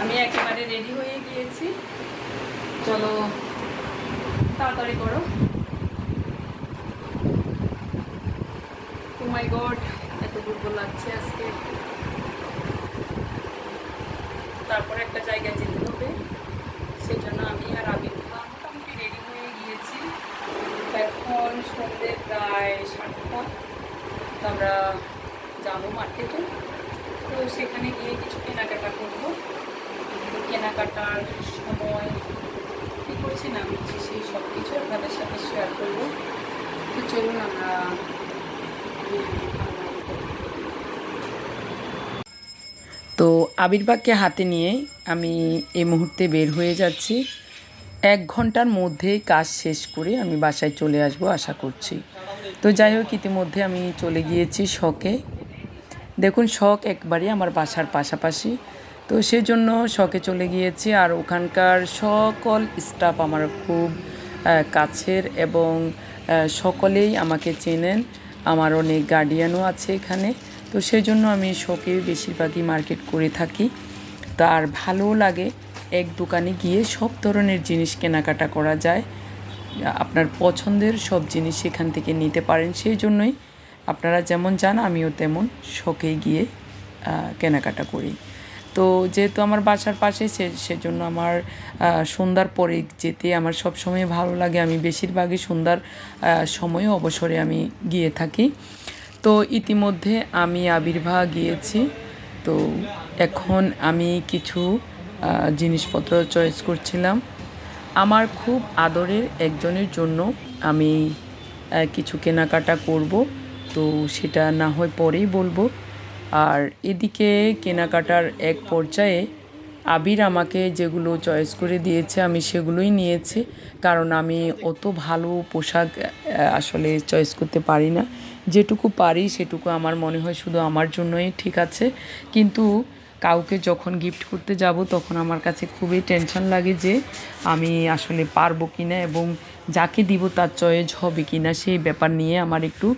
আমি একেবারে রেডি হয়ে গিয়েছি। চলো, তাড়াতাড়ি করো। ও মাই গড এত দুর্বল লাগছে আজকে। তারপর একটা জায়গায় যেতে হবে। সেই জন্য আমি আর খান মোটামুটি রেডি হয়ে গিয়েছি। এখন সন্ধ্যে প্রায় সাতটা। আমরা যাব মার্কেটে তো সেখানে গিয়ে কিছু কেনাকাটা করব। কেনাকাটার সময় কী করছি না করছি, সেই সব কিছু আপনাদের সাথে শেয়ার করব। তো চলুন আমরা তো আবির্ভাগকে হাতে নিয়ে আমি এই মুহূর্তে বের হয়ে যাচ্ছি। এক ঘণ্টার মধ্যেই কাজ শেষ করে আমি বাসায় চলে আসব আশা করছি। তো যাই হোক, ইতিমধ্যে আমি চলে গিয়েছি শখে দেখুন শখ একবারই আমার বাসার পাশাপাশি তো সেজন্য শখে চলে গিয়েছি আর ওখানকার সকল স্টাফ আমার খুব কাছের এবং সকলেই আমাকে চেনেন। আমার অনেক গার্ডিয়ানও আছে এখানে। তো সেজন্য আমি শখে বেশিরভাগই মার্কেট করে থাকি। তার ভালো লাগে এক দোকানে গিয়ে সব ধরনের জিনিস কেনাকাটা করা যায়। আপনার পছন্দের সব জিনিস এখান থেকে নিতে পারেন। সেই জন্যই আপনারা যেমন যান আমিও তেমন শখে গিয়ে কেনাকাটা করি। তো যেহেতু আমার বাসার পাশে সে, সেজন্য আমার সন্ধ্যার পরে যেতে আমার সব সময় ভালো লাগে। আমি বেশিরভাগই সন্ধ্যার সময়ে অবসরে আমি গিয়ে থাকি। তো ইতিমধ্যে আমি আবির্ভাব গিয়েছি। তো এখন আমি কিছু জিনিসপত্র চয়েস করছিলাম। আমার খুব আদরের একজনের জন্য আমি কিছু কেনাকাটা করব। তো সেটা না হয় পরেই বলব। আর এদিকে কেনাকাটার এক পর্যায়ে আবির আমাকে যেগুলো চয়েস করে দিয়েছে, আমি সেগুলোই নিয়েছি। কারণ আমি অত ভালো পোশাক আসলে চয়েস করতে পারি না। যেটুকু পারি সেটুকু আমার মনে হয় শুধু আমার জন্যই ঠিক আছে। কিন্তু কাউকে যখন গিফট করতে যাব, তখন আমার কাছে খুবই টেনশন লাগে যে আমি আসলে পারব কি না এবং যাকে দিব তার চয়েস হবে কি না সেই ব্যাপার নিয়ে আমার একটু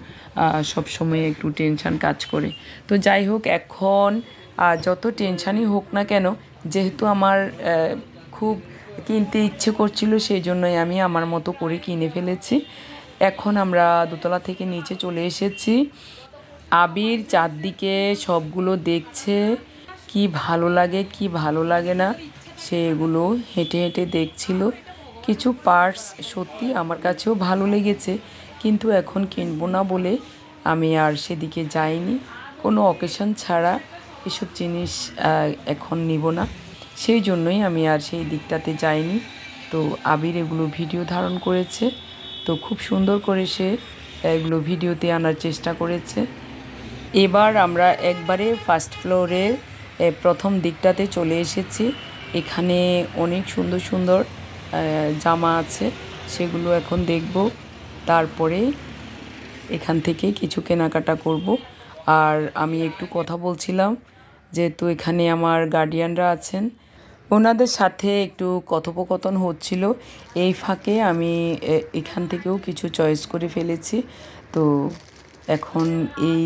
সবসময় একটু টেনশন কাজ করে। তো যাই হোক, এখন যত টেনশানই হোক না কেন, যেহেতু আমার খুব কিনতে ইচ্ছে করছিল, সেই জন্যই আমি আমার মতো করে কিনে ফেলেছি। এখন আমরা দোতলা থেকে নিচে চলে এসেছি। আবির চারদিকে সবগুলো দেখছে। কি ভালো লাগে কি ভালো লাগে না সে এগুলো হেঁটে হেঁটে দেখছিল। কিছু পার্টস সত্যি আমার কাছেও ভালো লেগেছে কিন্তু এখন কিনবো না বলে আমি আর সেদিকে যাইনি। কোনো অকেশন ছাড়া এসব জিনিস এখন নিব না। সেই জন্যই আমি আর সেই দিকটাতে যাইনি। তো আবির এগুলো ভিডিও ধারণ করেছে। তো খুব সুন্দর করে সে এগুলো ভিডিওতে আনার চেষ্টা করেছে। এবার আমরা একবারে ফার্স্ট ফ্লোরের এ, প্রথম দিকটাতে চলে এসেছি। এখানে অনেক সুন্দর সুন্দর জামা আছে, সেগুলো এখন দেখব। তারপরে এখান থেকে কিছু কেনাকাটা করব। আর আমি একটু কথা বলছিলাম, যেহেতু এখানে আমার গার্ডিয়ানরা আছেন, ওনাদের সাথে একটু কথোপকথন হচ্ছিল। এই ফাঁকে আমি এখান থেকেও কিছু চয়েস করে ফেলেছি। তো এখন এই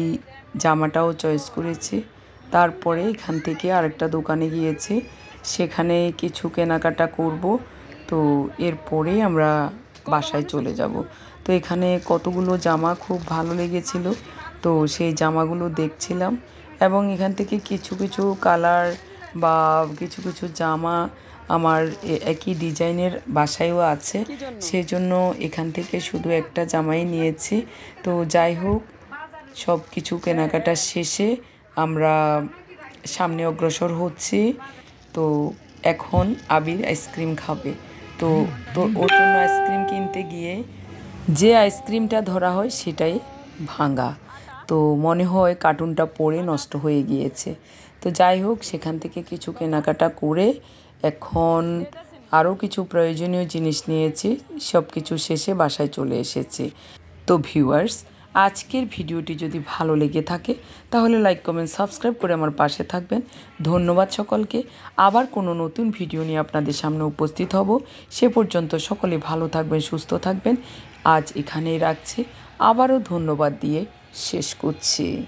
জামাটাও চয়েস করেছি। তারপরে এখান থেকে আরেকটা দোকানে গিয়েছি। সেখানে কিছু কেনাকাটা করব। তো এরপরে আমরা বাসায় চলে যাব। তো এখানে কতগুলো জামা খুব ভালো লেগেছিল। তো সেই জামাগুলো দেখছিলাম এবং এখান থেকে কিছু কিছু কালার বা কিছু কিছু জামা আমার একই ডিজাইনের বাসায়ও আছে। সেই জন্য? এখান থেকে শুধু একটা জামাই নিয়েছি। তো যাই হোক সব কিছু কেনাকাটা শেষে আমরা সামনে অগ্রসর হচ্ছি। তো এখন আবির আইসক্রিম খাবে। তো তো ওর জন্য আইসক্রিম কিনতে গিয়ে যে আইসক্রিমটা ধরা হয় সেটাই ভাঙা। তো মনে হয় কার্টুনটা পড়ে নষ্ট হয়ে গিয়েছে। তো যাই হোক, সেখান থেকে কিছু কেনাকাটা করে এখন আরও কিছু প্রয়োজনীয় জিনিস নিয়েছি। সব কিছু শেষে বাসায় চলে এসেছি। তো ভিউয়ার্স আজকের ভিডিওটি যদি ভালো লেগে থাকে, তাহলে লাইক কমেন্ট সাবস্ক্রাইব করে আমার পাশে থাকবেন। ধন্যবাদ সকলকে। আবার কোনো নতুন ভিডিও নিয়ে আপনাদের সামনে উপস্থিত হব। সে পর্যন্ত সকলে ভালো থাকবেন, সুস্থ থাকবেন। আজ এখানেই রাখছি। আবারও ধন্যবাদ দিয়ে শেষ করছি।